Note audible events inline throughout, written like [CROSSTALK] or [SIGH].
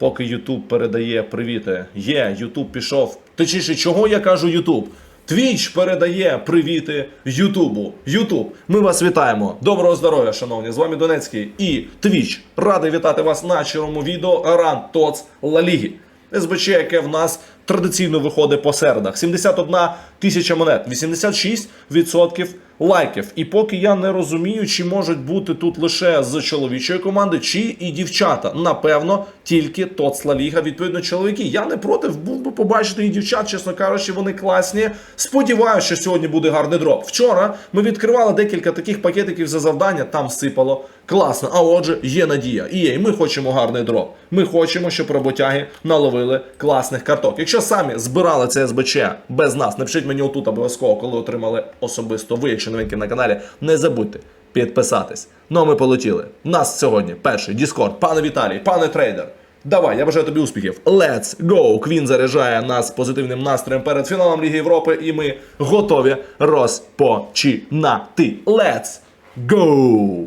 поки Ютуб передає привіти. Є, Ютуб пішов. Точніше, чого я кажу Ютуб? Твіч передає привіти Ютубу. Ютуб, ми вас вітаємо. Доброго здоров'я, шановні. З вами Донецький і Твіч. Радий вітати вас на червоному відео Аран Тоц Ла Ліги. СБЧ, яке в нас традиційно виходить по середах. 71 тисяча монет, 86% лайків. І поки я не розумію, чи можуть бути тут лише з чоловічої команди, чи і дівчата. Напевно, тільки Тоцла Ліга, відповідно, чоловіки. Я не проти був би побачити і дівчат, чесно кажучи, вони класні. Сподіваюся, що сьогодні буде гарний дроп. Вчора ми відкривали декілька таких пакетиків за завдання, там сипало класно. А отже, є надія. І є, і ми хочемо гарний дроп. Ми хочемо, щоб роботяги наловили класних карток. Якщо самі збирали це СБЧ без нас, напишіть мені отут обов'язково, коли отримали особисто ви, якщо новинки на каналі, не забудьте підписатись. Ну а ми полетіли. Нас сьогодні перший Discord. Пане Віталій, пане трейдер. Давай, я бажаю тобі успіхів. Let's go! Квін заряджає нас позитивним настроєм перед фіналом Ліги Європи, і ми готові розпочинати. Let's go!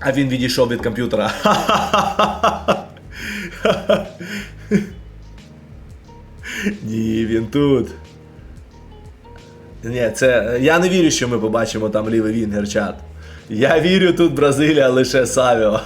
А він відійшов від комп'ютера. [LAUGHS] Ні, він тут. Ні, це. Я не вірю, що ми побачимо там лівий вінгер чат. Я вірю тут Бразилія лише Савіо.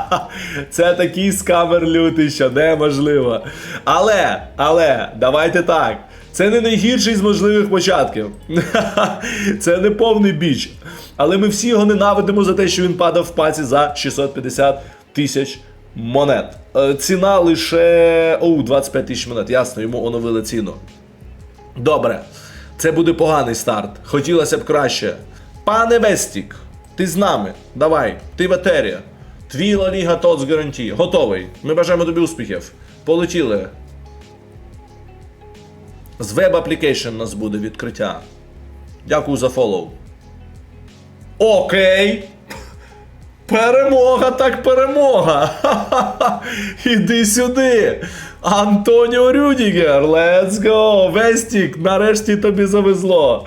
[LAUGHS] Це такий скамер лютий, що неможливо. Але, але, давайте так. Це не найгірший з можливих початків. [LAUGHS] Це не повний біч. Але ми всі його ненавидимо за те, що він падав в паці за 650 тисяч монет. Е, Ціна лише. Оу, 25 тисяч монет. Ясно, йому оновили ціну. Добре, це буде поганий старт. Хотілося б краще. Пане Вестік, ти з нами. Давай, ти в етері. Твій Ла Ліга Тоц гарантії. Готовий. Ми бажаємо тобі успіхів. Полетіли. З веб аплікейшн нас буде відкриття. Дякую за фоллоу. Окей. Перемога, так перемога. Ха-ха-ха. [LAUGHS] Іди сюди. Антоніо Рюдігер, let's go. Вестік, нарешті тобі завезло.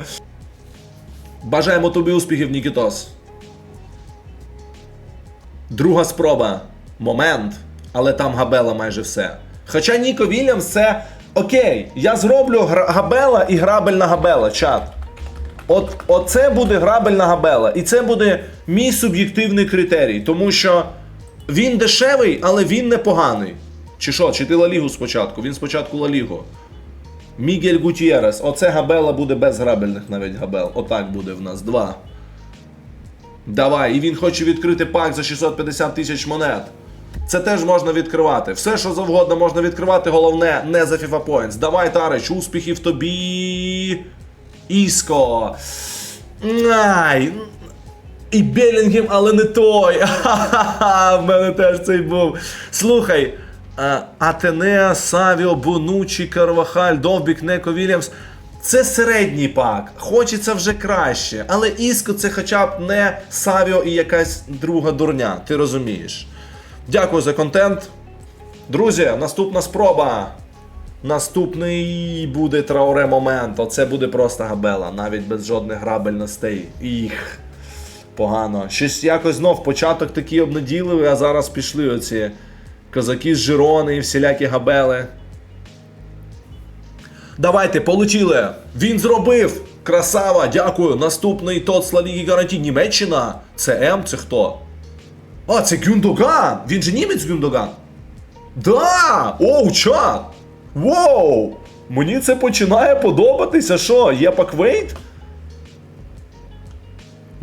Бажаємо тобі успіхів, Нікітос. Друга спроба. Момент. Але там Габела майже все. Хоча Ніко Вільямс це окей, я зроблю Габела і грабельна Габела, чат. От, оце буде грабельна габела. І це буде мій суб'єктивний критерій, тому що він дешевий, але він непоганий. Чи що, чи ти Ла Лігу спочатку? Він спочатку Ла Лігу. Мігель Гутєрес. Оце габела буде без грабельних навіть габел. Отак буде в нас. Два. Давай. І він хоче відкрити пак за 650 тисяч монет. Це теж можна відкривати. Все, що завгодно можна відкривати, головне, не за FIFA Points. Давай, Тарич, успіхів тобі. Іско. Ай. І Белінгем, але не той. [LAUGHS] В мене теж цей був. Слухай. А, Атенеа, Савіо, Бонучі, Карвахаль, Довбік, Неко Вільямс. Це середній пак. Хочеться вже краще. Але Іско це хоча б не Савіо і якась друга дурня. Ти розумієш. Дякую за контент. Друзі, наступна спроба. Наступний буде трауре момент. Оце буде просто габела, навіть без жодних грабельностей. Їх. Погано. Щось якось знов початок такий обнадійливий, а зараз пішли оці козаки з Жирони і всілякі габели. Давайте, полетіли. Він зробив. Красава, дякую. Наступний тот Славігі гарантій. Німеччина. Це М, це хто? А, це Гюндоган! Він же німець Гюндоган? Да! Оу, чат! Воу! Мені це починає подобатися. Що, є паквейт?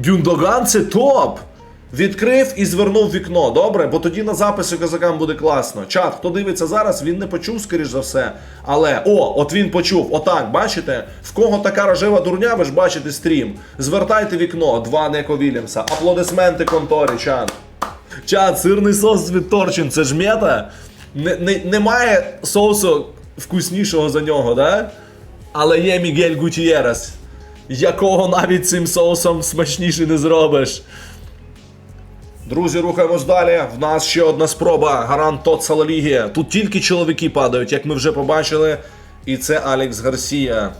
Гюндоган це топ! Відкрив і звернув вікно, добре? Бо тоді на записі козакам буде класно. Чат, хто дивиться зараз, він не почув, скоріш за все. Але, о, от він почув. Отак, бачите? В кого така рожева дурня, ви ж бачите стрім. Звертайте вікно, два Неко Вільямса. Аплодисменти конторі, чат. Чат, сирний соус від Торчин, це ж мета. Не, не, немає соусу вкуснішого за нього, да? Але є Мігель Гутієрес, якого навіть цим соусом смачніше не зробиш. Друзі, рухаємось далі. В нас ще одна спроба. Гарант Салалігі. Тут тільки чоловіки падають, як ми вже побачили. І це Алекс Гарсія.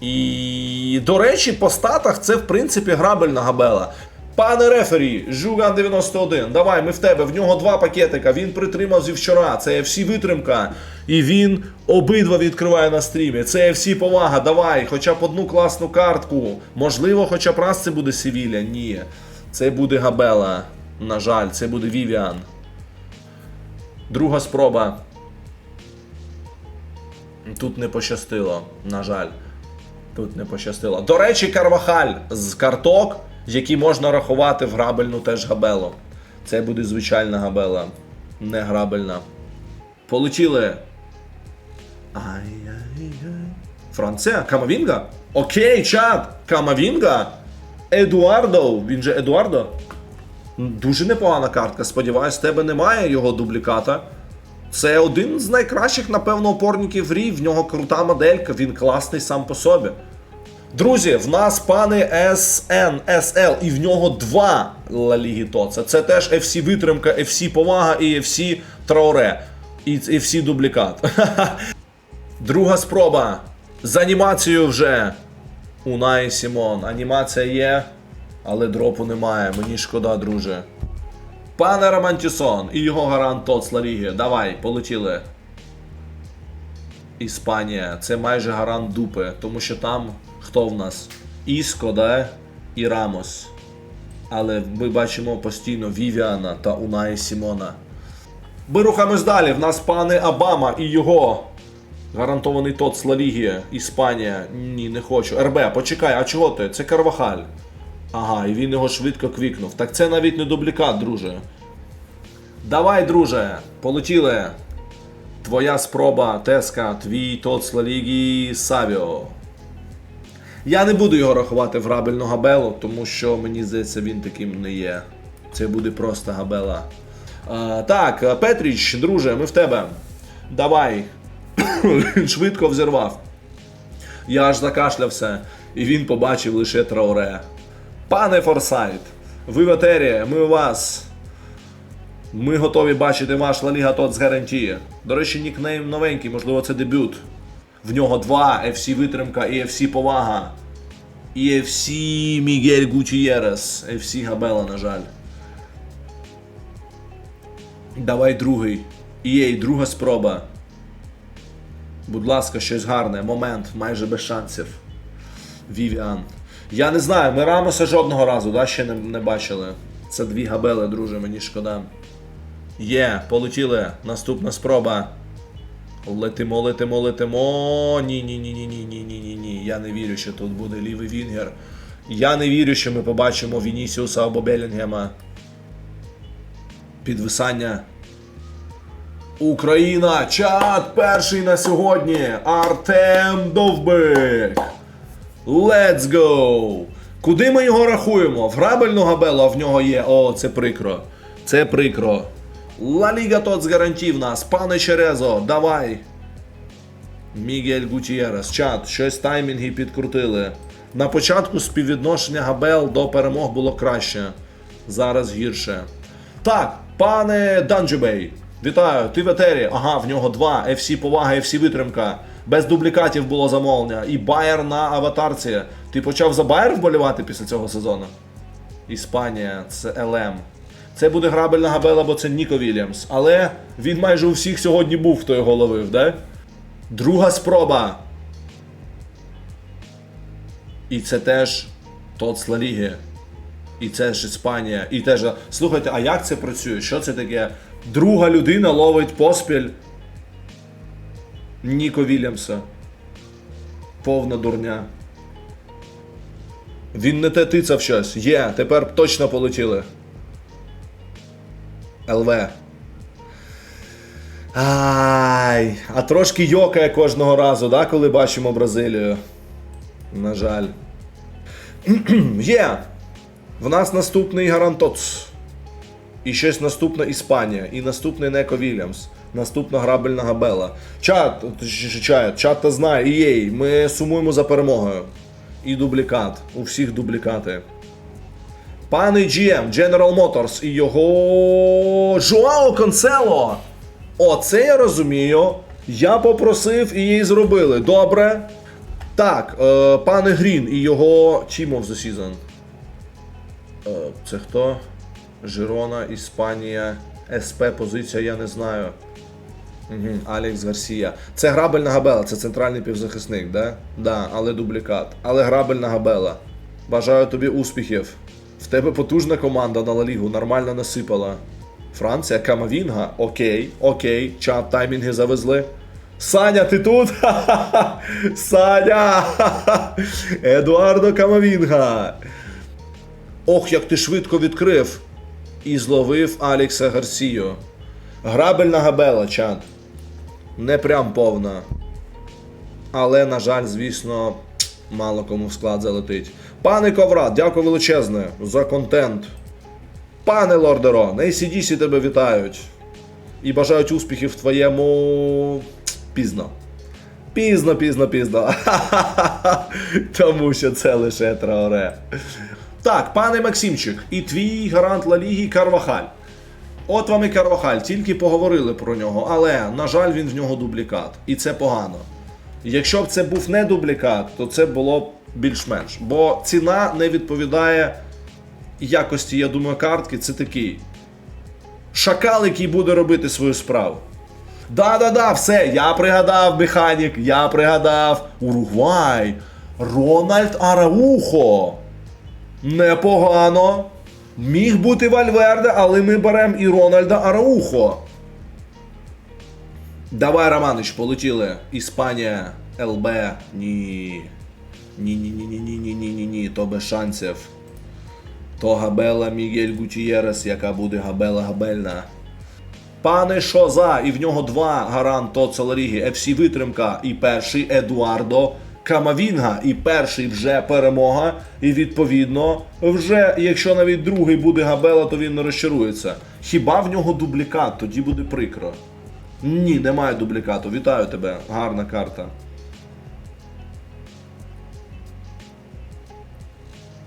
І, до речі, по статах це, в принципі, грабельна габела. Пане рефері, Жуган 91, давай, ми в тебе. В нього два пакетика. Він притримав зі вчора. Це всі витримка. І він обидва відкриває на стрімі. Це всі повага. Давай, хоча б одну класну картку. Можливо, хоча б раз це буде Севілля. Ні. Це буде Габела. На жаль, це буде Вівіан. Друга спроба. Тут не пощастило, на жаль. Тут не пощастило. До речі, Карвахаль з карток, які можна рахувати в грабельну теж габелу. Це буде звичайна габела, не грабельна. Полетіли. Ай-яй-яй. Франція? Камавінга? Окей, чат! Камавінга? Едуардо. Він же Едуардо? Дуже непогана картка. Сподіваюсь, в тебе немає його дубліката. Це один з найкращих, напевно, опорників рі. В нього крута моделька, він класний сам по собі. Друзі, в нас пане SN, SL, і в нього два Ла Ліги Тоца. Це теж FC витримка, FC повага і FC Трауре. І FC дублікат. [LAUGHS] Друга спроба. З анімацією вже. Унай Сімон. Анімація є, але дропу немає. Мені шкода, друже. Пане Романтісон і його гарант Тоц Ла Ліги. Давай, полетіли. Іспанія. Це майже гарант дупи, тому що там хто в нас? Іско, да? І Рамос. Але ми бачимо постійно Вівіана та Унаї Сімона. Ми рухаємось далі. В нас пане Обама і його гарантований тот Ла Ліги. Іспанія. Ні, не хочу. РБ, почекай, а чого ти? Це Карвахаль. Ага, і він його швидко квікнув. Так це навіть не дублікат, друже. Давай, друже, полетіли. Твоя спроба, Теска, твій тот Ла Ліги Савіо. Я не буду його рахувати в грабельну габелу, тому що мені здається, він таким не є. Це буде просто габела. А, так, е, Петріч, друже, ми в тебе. Давай. [COUGHS] Він швидко взірвав. Я аж закашлявся, і він побачив лише трауре. Пане Форсайт, ви в етері, ми у вас. Ми готові бачити ваш Ла Ліга Тот з гарантії. До речі, нікнейм новенький, можливо, це дебют. В нього два FC витримка і FC повага. І FC Мігель Гутієрес. FC Габела, на жаль. Давай другий. Єй, друга спроба. Будь ласка, щось гарне. Момент, майже без шансів. Вівіан. Я не знаю, ми Рамоса жодного разу да, ще не, не бачили. Це дві габели, друже, мені шкода. Є, полетіли. Наступна спроба. Летимо, летимо, летимо. Ні-ні-ні-ні-ні-ні-ні-ні. Я не вірю, що тут буде лівий Вінгер. Я не вірю, що ми побачимо Вінісіуса або Белінгема. Підвисання. Україна! Чат перший на сьогодні! Артем Довбик! Let's go! Куди ми його рахуємо? В грабельну габелу, а в нього є. О, це прикро. Це прикро. Ла Ліга тот з гарантій в нас. Пане Черезо, давай. Мігель Гутієрес. Чат, щось таймінги підкрутили. На початку співвідношення Габел до перемог було краще. Зараз гірше. Так, пане Данджубей. Вітаю, ти в етері. Ага, в нього два. FC повага, FC витримка. Без дублікатів було замовлення. І Байер на аватарці. Ти почав за Байер вболівати після цього сезону? Іспанія, це ЛМ. Це буде грабельна габела, бо це Ніко Вільямс. Але він майже у всіх сьогодні був, хто його ловив, да? Друга спроба. І це теж Тоц Ла Ліги. І це ж Іспанія. І теж. Слухайте, а як це працює? Що це таке? Друга людина ловить поспіль Ніко Вільямса. Повна дурня. Він не те тицав щось. Є, тепер точно полетіли. ЛВ. Ай, а трошки йокає кожного разу, да, коли бачимо Бразилію. На жаль. [CLEARS THROAT] Є. В нас наступний гарантоц. І щось наступна Іспанія. І наступний Неко Вільямс. Наступна грабельна габела. Чат, чат, чат та знає, і єй, ми сумуємо за перемогою. І дублікат. У всіх дублікати. Пане GM, General Motors і його Жуао Консело. Оце я розумію. Я попросив і її зробили. Добре. Так, е, пане Грін і його Team of the Season. Е, Це хто? Жирона, Іспанія, СП позиція, я не знаю. Угу, Алекс Гарсія. Це грабельна габела, це центральний півзахисник, да? Да, але дублікат. Але грабельна габела. Бажаю тобі успіхів. В тебе потужна команда на Ла Лігу, нормально насипала. Франція, Камавінга, окей, окей, чат таймінги завезли. Саня, ти тут? [LAUGHS] Саня! [LAUGHS] Едуардо Камавінга! Ох, як ти швидко відкрив і зловив Алекса Гарсію. Грабельна габела, чат. Не прям повна. Але, на жаль, звісно, мало кому в склад залетить. Пане Коврат, дякую величезне за контент. Пане Лордеро, на ACDC тебе вітають. І бажають успіхів в твоєму. пізно. Пізно, пізно, пізно. [LAUGHS] Тому що це лише траоре. Так, пане Максимчик, і твій гарант Ла Ліги Карвахаль. От вам і Карвахаль, тільки поговорили про нього, але, на жаль, він в нього дублікат. І це погано. Якщо б це був не дублікат, то це було б більш-менш. Бо ціна не відповідає якості, я думаю, картки. Це такий шакал, який буде робити свою справу. Да-да-да, все, я пригадав, механік, я пригадав. Уругвай. Рональд Араухо. Непогано. Міг бути Вальверде, але ми беремо і Рональда Араухо. Давай, Романич, полетіли. Іспанія, ЛБ. Ні. Ні-ні-ні-ні-ні-ні-ні-ні. То без шансів. То Габела Мігель Гутієрес, яка буде Габела Габельна. Пане Шоза, і в нього два гарант Тоцеларіги. FC Витримка і перший Едуардо Камавінга. І перший вже перемога. І відповідно, вже якщо навіть другий буде Габела, то він не розчарується. Хіба в нього дублікат, тоді буде прикро. Ні, немає дублікату. Вітаю тебе, гарна карта.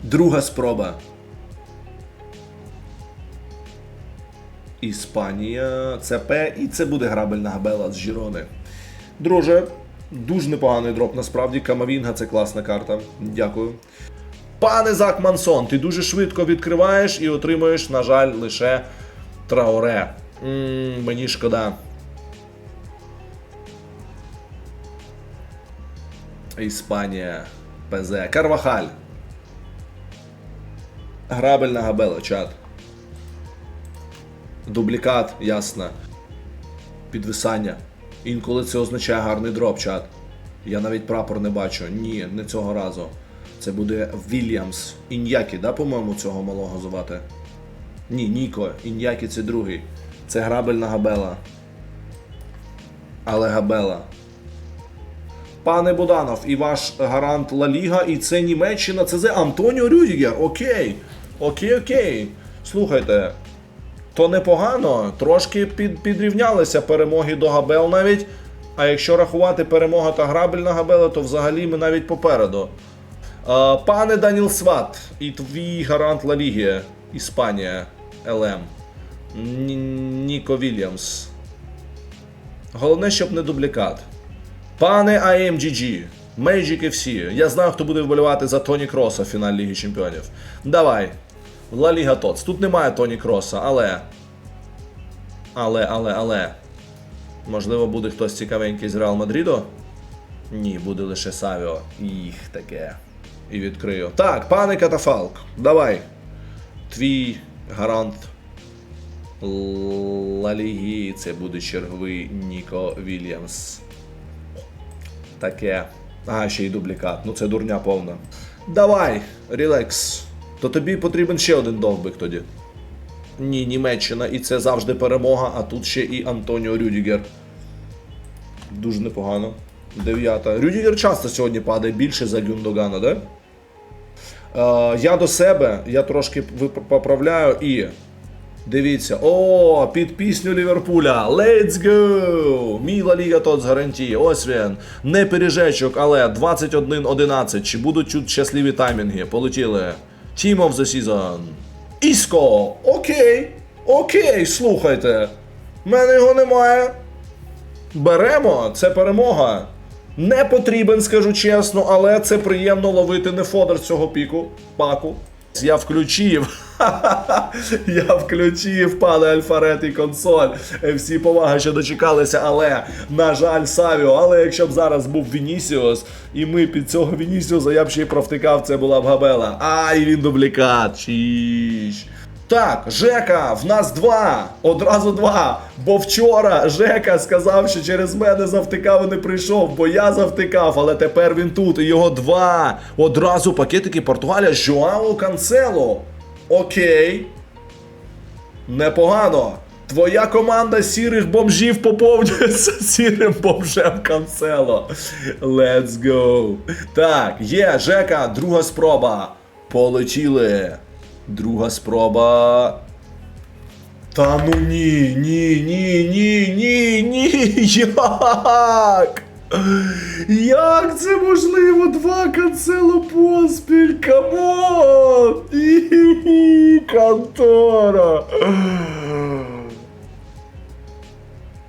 Друга спроба. Іспанія, ЦП, і це буде грабельна габела з Жірони. Друже, дуже непоганий дроп насправді. Камавінга це класна карта. Дякую. Пане Зак Мансон, ти дуже швидко відкриваєш і отримуєш, на жаль, лише траоре. м мені шкода. Іспанія. ПЗ. Карвахаль. Грабельна габела, чат. Дублікат, ясно. Підвисання. Інколи це означає гарний дроп, чат. Я навіть прапор не бачу. Ні, не цього разу. Це буде Вільямс. Ін'які, да, по-моєму, цього малого звати? Ні, Ніко. Ін'які це другий. Це грабельна габела. Але габела. Пане Буданов, і ваш гарант Ла Ліга, і це Німеччина, це Антоніо Рюдігер. Окей. Окей, окей. Слухайте, то непогано. Трошки під, підрівнялися перемоги до Габел навіть. А якщо рахувати перемога та грабельна Габела, то взагалі ми навіть попереду. А, пане Даніл Сват, і твій гарант Ла Ліги, Іспанія, ЛМ. Ніко Вільямс. Головне, щоб не дублікат. Пане AMGG, Magic FC, я знаю, хто буде вболівати за Тоні Кроса в фіналі Ліги Чемпіонів. Давай. Ла Ліга Тоц. Тут немає Тоні Кроса, але. Але, але, але. Можливо, буде хтось цікавенький з Реал Мадріду? Ні, буде лише Савіо. Їх таке. І відкрию. Так, пане Катафалк, давай. Твій гарант Ла Ліги. Це буде черговий Ніко Вільямс. Таке. А, ще й дублікат. Ну це дурня повна. Давай, релакс. То тобі потрібен ще один довбик тоді. Ні, Німеччина, і це завжди перемога, а тут ще і Антоніо Рюдігер. Дуже непогано. Дев'ята. Рюдігер часто сьогодні падає більше за Гюндогана, да? Е, я до себе, я трошки поправляю і. Дивіться, о, під пісню Ліверпуля. Let's go! Міла Ліга тот з гарантії. Ось він. Не пиріжечок, але 21-11. Чи будуть тут щасливі таймінги? Полетіли. Team of the season. Іско! Окей. Окей, слухайте. В мене його немає. Беремо, це перемога. Не потрібен, скажу чесно, але це приємно ловити не фодер цього піку. Паку. Я включив. [LAUGHS] Я включив, пане Альфарет і консоль. Е, Всі поваги, що дочекалися, але, на жаль, Савіо. Але якщо б зараз був Вінісіус, і ми під цього Вінісіуса, я б ще й провтикав, це була б Габела. Ай, він дублікат. Чіш. Так, Жека, в нас два. Одразу два. Бо вчора Жека сказав, що через мене завтикав і не прийшов, бо я завтикав, але тепер він тут, і його два. Одразу пакетики Португалія Жоао Канцело. Окей. Непогано. Твоя команда сірих бомжів поповнюється сірим бомжем Канцело. Let's go. Так, є, Жека, друга спроба. Полетіли. Друга спроба. Та ну ні, ні, ні, ні, ні, ні. [LAUGHS] Як? Як це можливо? Два канцело поспіль? Камон! Ні, [LAUGHS] Контора!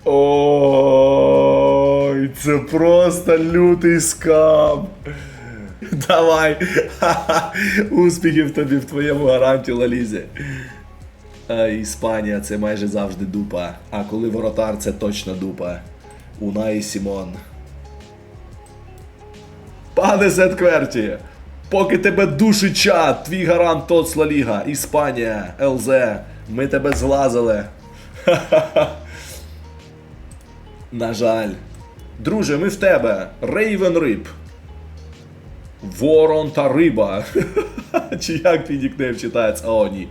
Ой, це просто лютий скам. Давай. [LAUGHS] Успіхів тобі в твоєму гаранті Лалізі. А Іспанія це майже завжди дупа. А коли воротар, це точно дупа. Унай Сімон. Пане Сеткверті, поки тебе душить чат, твій гарант Тоцла Ліга, Іспанія, ЛЗ, ми тебе зглазили. [LAUGHS] На жаль. Друже, ми в тебе. Рейвен Риб. Ворон та риба. [LAUGHS] Чи як твій нікнейм читається? О, ні.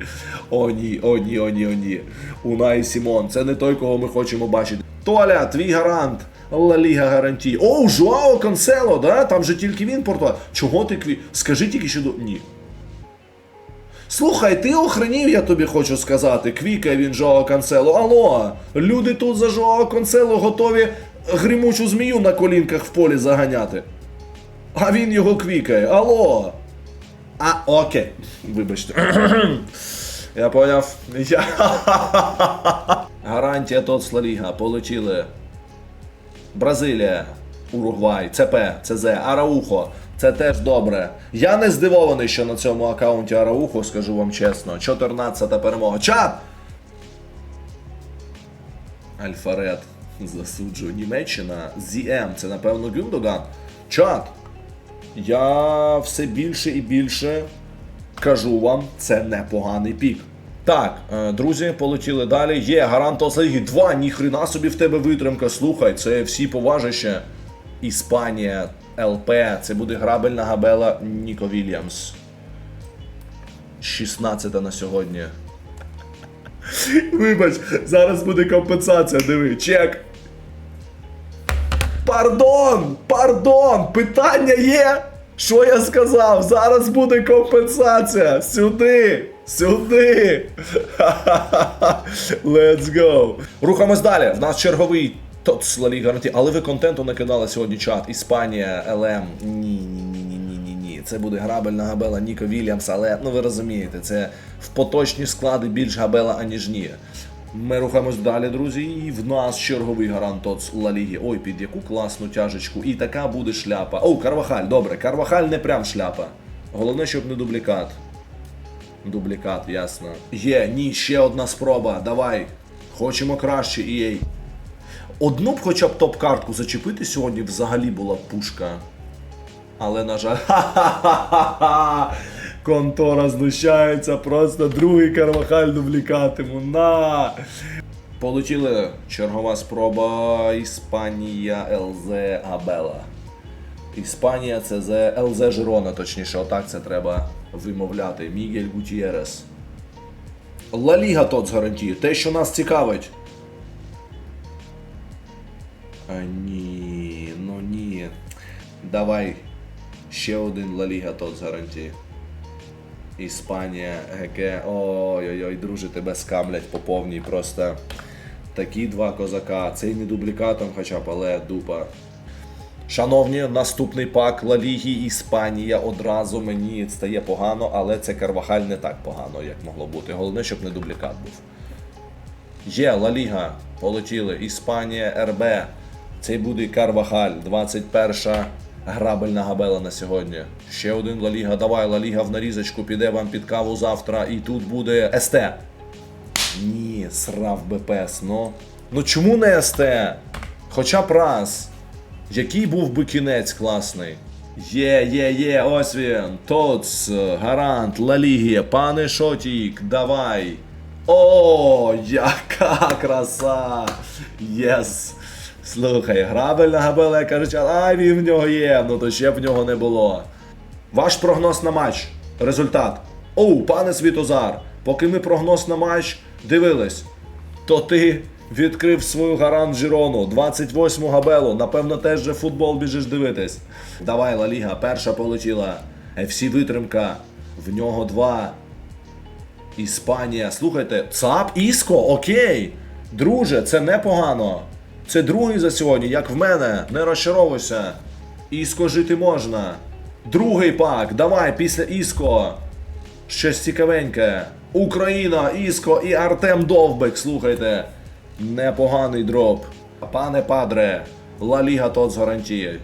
О, ні, о, ні, о, ні, о, ні. Унай Сімон. Це не той, кого ми хочемо бачити. Толя, твій гарант. Ла Ліга гарантій. О, Жуао Кансело, да? Там же тільки він португал. Чого ти кві... Скажи тільки що до. Ні. Слухай, ти охренів, я тобі хочу сказати. Квікає він Жоао Канцело. Алло, люди тут за Жоао Канцело готові гримучу змію на колінках в полі заганяти. А він його квікає. Алло. А, окей. Вибачте. Я поняв. Я... Гарантія Тоцла Ліга. Полетіли. Бразилія, Уругвай, ЦП, ЦЗ, Араухо. Це теж добре. Я не здивований, що на цьому аккаунті Араухо, скажу вам чесно. 14-та перемога. Чат! Альфарет. Засуджую. Німеччина. ZM. Це напевно Гюндоган. Чат. Я все більше і більше кажу вам, це непоганий пік. Так, е, друзі, полетіли далі. Є гарант Ослиги 2, ніхрена собі в тебе витримка. Слухай, це всі поважище. Іспанія, ЛП, це буде грабельна габела Ніко Вільямс. 16 на сьогодні. [LAUGHS] Вибач, зараз буде компенсація, диви, чек. Пардон! Пардон! Питання є! Що я сказав? Зараз буде компенсація! Сюди! Сюди! [LAUGHS] Let's go! Рухаємось далі. В нас черговий ТОЦ Ла гарантій. Але ви контенту накидали сьогодні чат. Іспанія, ЛМ. Ні, ні, ні, ні, ні, ні, ні. Це буде грабельна габела Ніко Вільямс, але ну ви розумієте, це в поточні склади більш габела, аніж ні. Ми рухаємось далі, друзі, і в нас черговий гарант ТОЦ Ла Ліги. Ой, під яку класну тяжечку. І така буде шляпа. О, Карвахаль, добре, Карвахаль не прям шляпа. Головне, щоб не дублікат. Дублікат, ясно. Є, ні, ще одна спроба. Давай. Хочемо краще, EA. Одну б хоча б топ-картку зачепити сьогодні взагалі була пушка. Але, на жаль, [LAUGHS] ха-ха-ха-ха-ха. Контора знущається, просто другий карвахаль дублікатиму. На! Полетіли чергова спроба Іспанія ЛЗ Абела. Іспанія це з ЛЗ Жирона, точніше, отак це треба вимовляти. Мігель Гутієрес. Ла Ліга тот гарантії. Те, що нас цікавить. А, ні, ну ні. Давай. Ще один Ла Ліга тот гарантії. Іспанія, ГК. Ой-ой-ой, друже, тебе скамлять по повній просто. Такі два козака. Цей не дублікатом хоча б, але дупа. Шановні, наступний пак Ла Ліги Іспанія одразу мені стає погано, але це Карвахаль не так погано, як могло бути. Головне, щоб не дублікат був. Є Ла Ліга, полетіли. Іспанія РБ. Цей буде Карвахаль, 21 Грабельна габела на сьогодні. Ще один Ла Ліга. Давай, Ла Ліга в нарізочку піде вам під каву завтра. І тут буде СТ. Ні, срав БПС, ну. Ну чому не СТ? Хоча б раз. Який був би кінець класний? Є, є, є, ось він. Тоц, гарант, Ла Лігі, пане Шотік, давай. О, яка краса! Єс! Слухай, грабельна габела, я кажуть, ай, він в нього є, ну то ще б в нього не було. Ваш прогноз на матч. Результат. Оу, пане Світозар, поки ми прогноз на матч дивились, то ти відкрив свою гарант Жирону, 28-му габелу, напевно, теж же футбол біжиш дивитись. Давай, Ла Ліга, перша полетіла. FC витримка, в нього два. Іспанія. Слухайте, ЦАП Іско, окей. Друже, це непогано. Це другий за сьогодні, як в мене. Не розчаровуйся. Іско жити можна. Другий пак, давай після Іско. Щось цікавеньке. Україна, Іско і Артем Довбек, слухайте. Непоганий дроп. Пане Падре, Ла Ліга тот з гарантією.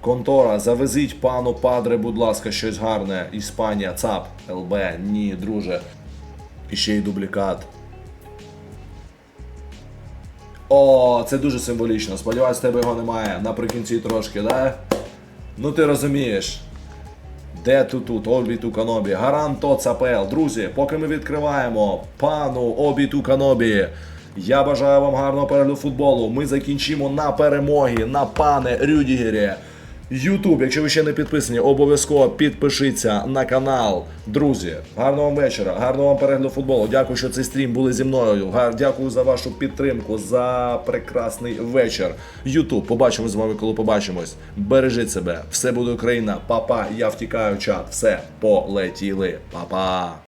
Контора, завезіть пану Падре, будь ласка, щось гарне. Іспанія, ЦАП, ЛБ, ні, друже. І ще й дублікат. О, це дуже символічно. Сподіваюсь, тебе його немає. Наприкінці трошки, да? Ну ти розумієш. Де тут тут Обіту Канобі? Гаранто Цапел. Друзі, поки ми відкриваємо пану Обіту Канобі. Я бажаю вам гарного перегляду футболу. Ми закінчимо на перемогі на пане Рюдігері. Ютуб, якщо ви ще не підписані, обов'язково підпишіться на канал. Друзі, гарного вам вечора, гарного вам перегляду футболу. Дякую, що цей стрім були зі мною. Гар- Дякую за вашу підтримку, за прекрасний вечір. Ютуб, побачимось з вами, коли побачимось. Бережіть себе, все буде Україна. Па-па, я втікаю, чат. Все полетіли. Па-па.